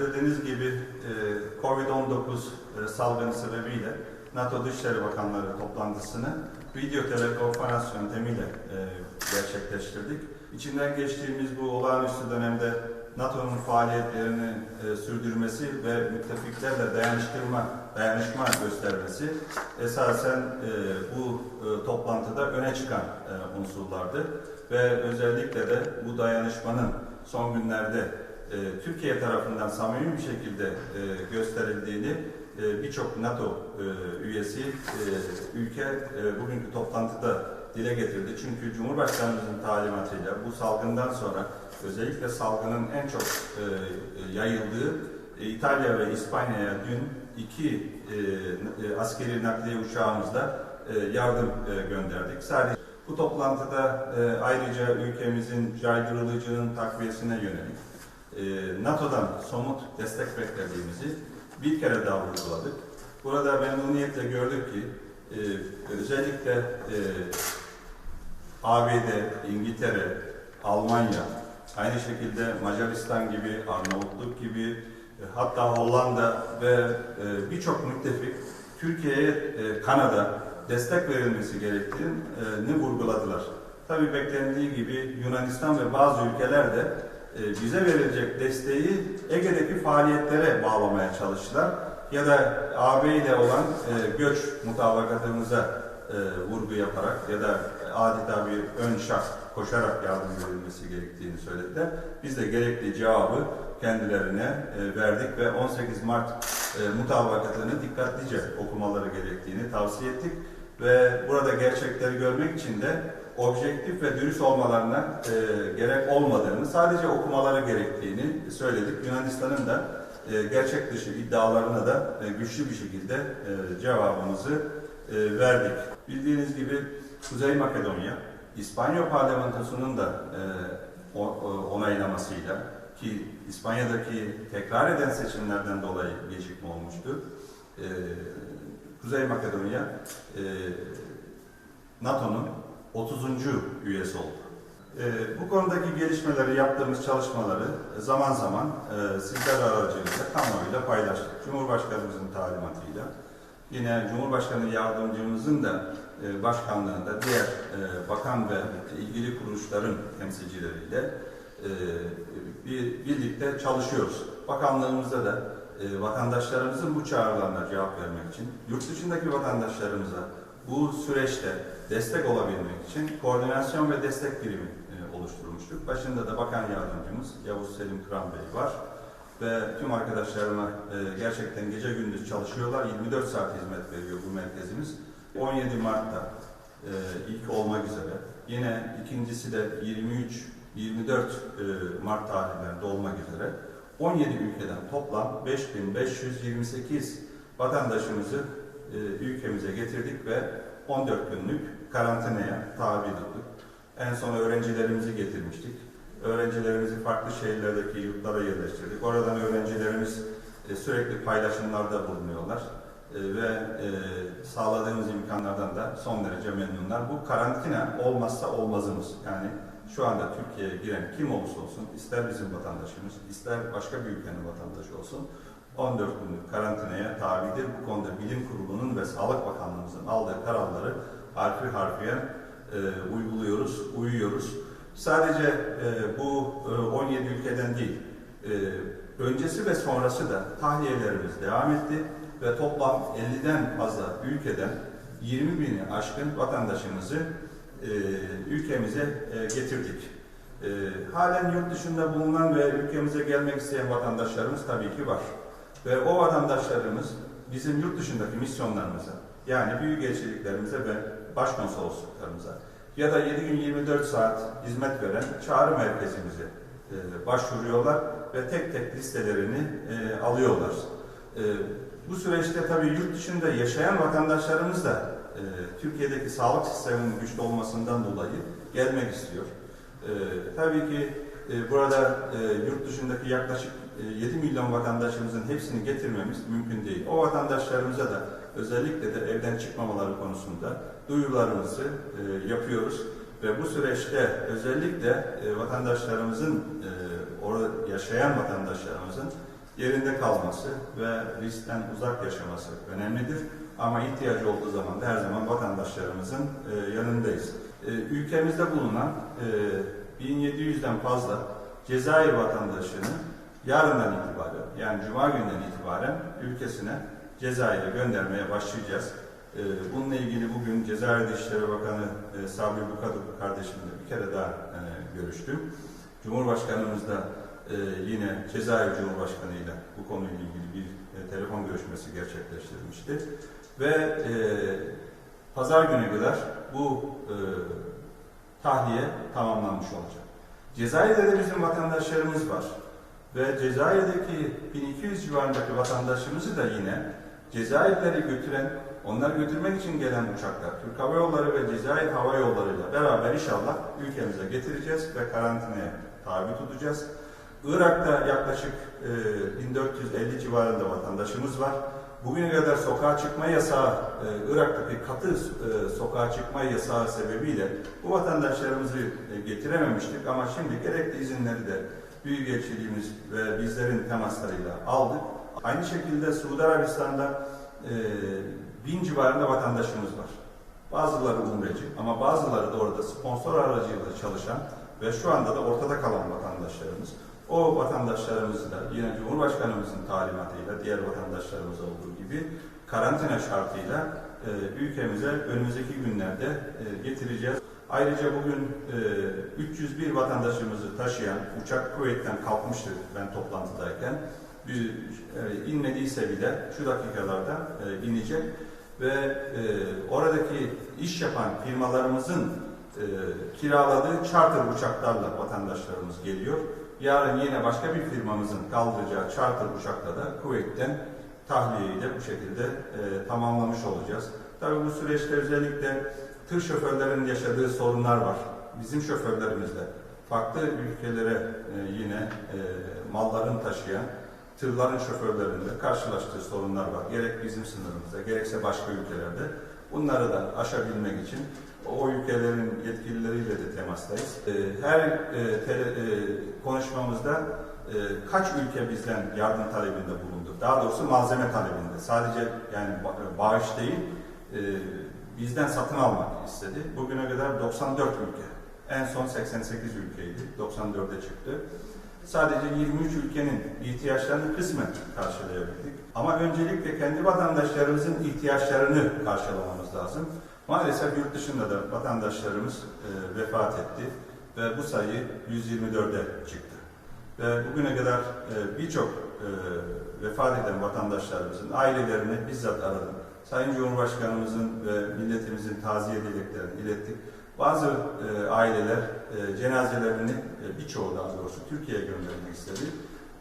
Dediğiniz gibi e, Covid-19 e, salgını sebebiyle NATO Dışişleri Bakanları toplantısını video telekonferans yöntemiyle e, gerçekleştirdik. İçinden geçtiğimiz bu olağanüstü dönemde NATO'nun faaliyetlerini sürdürmesi ve müttefiklerle dayanıştırma, dayanışma göstermesi esasen bu toplantıda öne çıkan unsurlardı. Ve özellikle de bu dayanışmanın son günlerde e, Türkiye tarafından samimi bir şekilde e, gösterildiğini e, birçok NATO üyesi ülke bugünkü toplantıda dile getirdi. Çünkü Cumhurbaşkanımızın talimatıyla bu salgından sonra özellikle salgının en çok yayıldığı İtalya ve İspanya'ya dün iki askeri nakliye uçağımızla yardım gönderdik. Sadece bu toplantıda ayrıca ülkemizin caydırılıcının takviyesine yönelik e, NATO'dan somut destek beklediğimizi bir kere daha vurguladık. Burada memnuniyetle gördük ki e, özellikle e, ABD, İngiltere, Almanya, aynı şekilde Macaristan gibi, Arnavutluk gibi, e, hatta Hollanda ve birçok müttefik Türkiye'ye, Kanada destek verilmesi gerektiğini vurguladılar. Tabii beklendiği gibi Yunanistan ve bazı ülkeler de bize verilecek desteği Ege'deki faaliyetlere bağlamaya çalıştılar. Ya da AB ile olan e, göç mutabakatımıza e, vurgu yaparak ya da adeta bir ön şart koşarak yardım verilmesi gerektiğini söylediler. Biz de gerekli cevabı kendilerine e, verdik ve 18 Mart e, mutabakatını dikkatlice okumaları gerektiğini tavsiye ettik ve burada gerçekleri görmek için de objektif ve dürüst olmalarına e, gerek olmadığını, sadece okumaları gerektiğini söyledik. Yunanistan'ın da e, gerçek dışı iddialarına da e, güçlü bir şekilde e, cevabımızı e, verdik. Bildiğiniz gibi Kuzey Makedonya, İspanya parlamentosunun da e, onaylamasıyla ki İspanya'daki tekrar eden seçimlerden dolayı gecikme olmuştu. E, Kuzey Makedonya e, NATO'nun 30. üyesi oldu. E, bu konudaki gelişmeleri, yaptığımız çalışmaları zaman zaman e, sizler aracılığıyla kamuoyuyla paylaştık. Cumhurbaşkanımızın talimatıyla, yine Cumhurbaşkanı yardımcımızın da e, başkanlığında diğer e, bakan ve ilgili kuruluşların temsilcileriyle e, bir, birlikte çalışıyoruz. Bakanlığımızda da e, vatandaşlarımızın bu çağrılarına cevap vermek için, yurt dışındaki vatandaşlarımıza bu süreçte destek olabilmek için koordinasyon ve destek birimi e, oluşturmuştuk. Başında da Bakan Yardımcımız Yavuz Selim Kıran Bey var ve tüm arkadaşlarıma e, gerçekten gece gündüz çalışıyorlar. 24 saat hizmet veriyor bu merkezimiz. 17 Mart'ta e, ilk olmak üzere yine ikincisi de 23 24 e, Mart tarihlerinde olmak üzere 17 ülkeden toplam 5528 vatandaşımızı e, ülkemize getirdik ve 14 günlük karantinaya tabi tuttuk. En son öğrencilerimizi getirmiştik. Öğrencilerimizi farklı şehirlerdeki yurtlara yerleştirdik. Oradan öğrencilerimiz e, sürekli paylaşımlarda bulunuyorlar. E, ve sağladığımız imkanlardan da son derece memnunlar. Bu karantina olmazsa olmazımız. Yani şu anda Türkiye'ye giren kim olursa olsun, ister bizim vatandaşımız, ister başka bir ülkenin vatandaşı olsun, 14 günlük karantinaya tabidir. Bu konuda Bilim Kurulu'nun ve Sağlık Bakanlığımızın aldığı kararları harfi harfiyen e, uyguluyoruz, uyuyoruz. Sadece e, bu e, 17 ülkeden değil, e, öncesi ve sonrası da tahliyelerimiz devam etti ve toplam 50'den fazla ülkeden 20 bini aşkın vatandaşımızı e, ülkemize e, getirdik. E, halen yurt dışında bulunan ve ülkemize gelmek isteyen vatandaşlarımız tabii ki var. Ve o vatandaşlarımız bizim yurt dışındaki misyonlarımıza, yani büyükelçiliklerimize ve başkonsolosluklarımıza ya da 7 gün 24 saat hizmet veren çağrı merkezimize başvuruyorlar ve tek tek listelerini alıyorlar. Bu süreçte tabii yurt dışında yaşayan vatandaşlarımız da e, Türkiye'deki sağlık sisteminin güçlü olmasından dolayı gelmek istiyor. E, tabii ki e, burada e, yurt dışındaki yaklaşık e, 7 milyon vatandaşımızın hepsini getirmemiz mümkün değil. O vatandaşlarımıza da özellikle de evden çıkmamaları konusunda duyurularımızı e, yapıyoruz. Ve bu süreçte özellikle e, vatandaşlarımızın, e, orada yaşayan vatandaşlarımızın yerinde kalması ve riskten uzak yaşaması önemlidir. Ama ihtiyacı olduğu zaman da her zaman vatandaşlarımızın e, yanındayız. E, ülkemizde bulunan e, 1700'den fazla Cezayir vatandaşını yarından itibaren yani Cuma günden itibaren ülkesine Cezayir'e göndermeye başlayacağız. E, bununla ilgili bugün Cezayir Dışişleri Bakanı e, Sabri Bukaduk kardeşimle bir kere daha e, görüştüm. Cumhurbaşkanımız da e, yine Cezayir Cumhurbaşkanı ile bu konuyla ilgili bir e, telefon görüşmesi gerçekleştirmişti. Ve e, pazar günü kadar bu e, tahliye tamamlanmış olacak. Cezayir'de de bizim vatandaşlarımız var. Ve Cezayir'deki 1200 civarındaki vatandaşımızı da yine Cezayirleri götüren, onları götürmek için gelen uçaklar, Türk Hava Yolları ve Cezayir Hava Yolları'yla beraber inşallah ülkemize getireceğiz ve karantinaya tabi tutacağız. Irak'ta yaklaşık e, 1450 civarında vatandaşımız var. Bugüne kadar sokağa çıkma yasağı, e, Irak'taki katı e, sokağa çıkma yasağı sebebiyle bu vatandaşlarımızı e, getirememiştik ama şimdi gerekli izinleri de Büyükelçiliğimiz ve bizlerin temaslarıyla aldık. Aynı şekilde Suudi Arabistan'da e, bin civarında vatandaşımız var. Bazıları umreci ama bazıları da orada sponsor aracıyla çalışan ve şu anda da ortada kalan vatandaşlarımız. O vatandaşlarımızı da yine Cumhurbaşkanımızın talimatıyla diğer vatandaşlarımız olduğu gibi karantina şartıyla e, ülkemize önümüzdeki günlerde e, getireceğiz. Ayrıca bugün e, 301 vatandaşımızı taşıyan uçak Kuveyt'ten kalkmıştı ben toplantıdayken. Bir, e, inmediyse bile şu dakikalarda e, inecek ve e, oradaki iş yapan firmalarımızın e, kiraladığı charter uçaklarla vatandaşlarımız geliyor. Yarın yine başka bir firmamızın kaldıracağı charter uçakla da Kuveyt'ten tahliyeyi de bu şekilde e, tamamlamış olacağız. Tabii bu süreçte özellikle tır şoförlerinin yaşadığı sorunlar var. Bizim şoförlerimiz de farklı ülkelere e, yine e, malların taşıyan tırların şoförlerinde karşılaştığı sorunlar var. Gerek bizim sınırımızda gerekse başka ülkelerde. Bunları da aşabilmek için o ülkelerin yetkilileriyle de temastayız. E, Her e, e, konuşmamızda e, kaç ülke bizden yardım talebinde bulundu? Daha doğrusu malzeme talebinde. Sadece yani ba- bağış değil, bizden satın almak istedi. Bugüne kadar 94 ülke. En son 88 ülkeydi. 94'e çıktı. Sadece 23 ülkenin ihtiyaçlarını kısmen karşılayabildik. Ama öncelikle kendi vatandaşlarımızın ihtiyaçlarını karşılamamız lazım. Maalesef yurt dışında da vatandaşlarımız e, vefat etti ve bu sayı 124'e çıktı. Ve bugüne kadar e, birçok e, vefat eden vatandaşlarımızın ailelerini bizzat aradım. Sayın Cumhurbaşkanımızın ve milletimizin taziye dileklerini ilettik. Bazı e, aileler e, cenazelerini e, birçoğu daha doğrusu Türkiye'ye göndermek istedi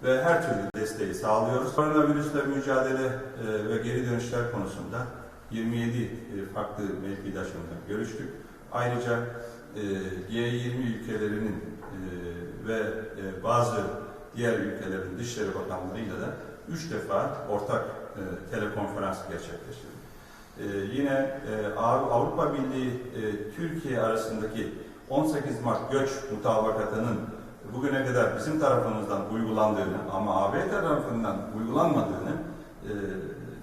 ve her türlü desteği sağlıyoruz. Koronavirüsle mücadele e, ve geri dönüşler konusunda 27 e, farklı mevkidaşımla görüştük. Ayrıca e, G20 ülkelerinin e, ve e, bazı diğer ülkelerin dışişleri bakanlarıyla da üç defa ortak e, telekonferans gerçekleştirdik. Ee, yine e, Av- Avrupa Birliği e, arasındaki 18 Mart göç mutabakatının bugüne kadar bizim tarafımızdan uygulandığını ama AB tarafından uygulanmadığını e,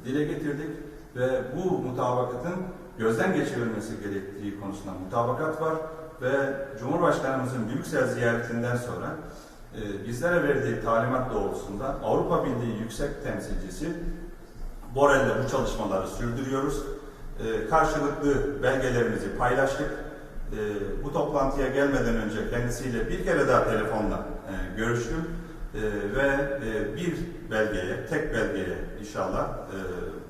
dile getirdik ve bu mutabakatın gözden geçirilmesi gerektiği konusunda mutabakat var ve Cumhurbaşkanımızın Brüksel ziyaretinden sonra bizlere verdiği talimat doğrultusunda Avrupa Birliği Yüksek Temsilcisi Borel'le bu çalışmaları sürdürüyoruz. Ee, karşılıklı belgelerimizi paylaştık. Ee, bu toplantıya gelmeden önce kendisiyle bir kere daha telefonla e, görüştüm. Ee, ve e, bir belgeye, tek belgeye inşallah e,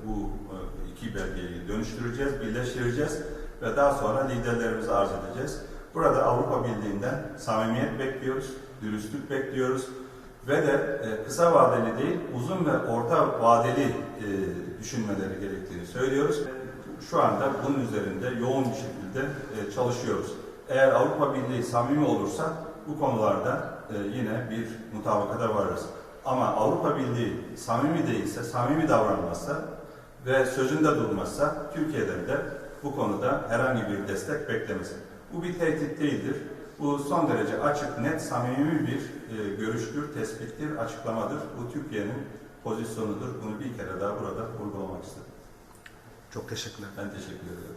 bu e, iki belgeyi dönüştüreceğiz, birleştireceğiz ve daha sonra liderlerimize arz edeceğiz. Burada Avrupa Birliği'nden samimiyet bekliyoruz, dürüstlük bekliyoruz ve de e, kısa vadeli değil, uzun ve orta vadeli e, düşünmeleri gerektiğini söylüyoruz. Şu anda bunun üzerinde yoğun bir şekilde e, çalışıyoruz. Eğer Avrupa Birliği samimi olursa bu konularda yine bir mutabakata varırız. Ama Avrupa Birliği samimi değilse, samimi davranmazsa ve sözünde durmazsa Türkiye'den de bu konuda herhangi bir destek beklemesin. Bu bir tehdit değildir. Bu son derece açık, net, samimi bir e, görüştür, tespittir, açıklamadır. Bu Türkiye'nin pozisyonudur. Bunu bir kere daha burada vurgulamak istedim. Çok teşekkürler. Ben teşekkür ederim.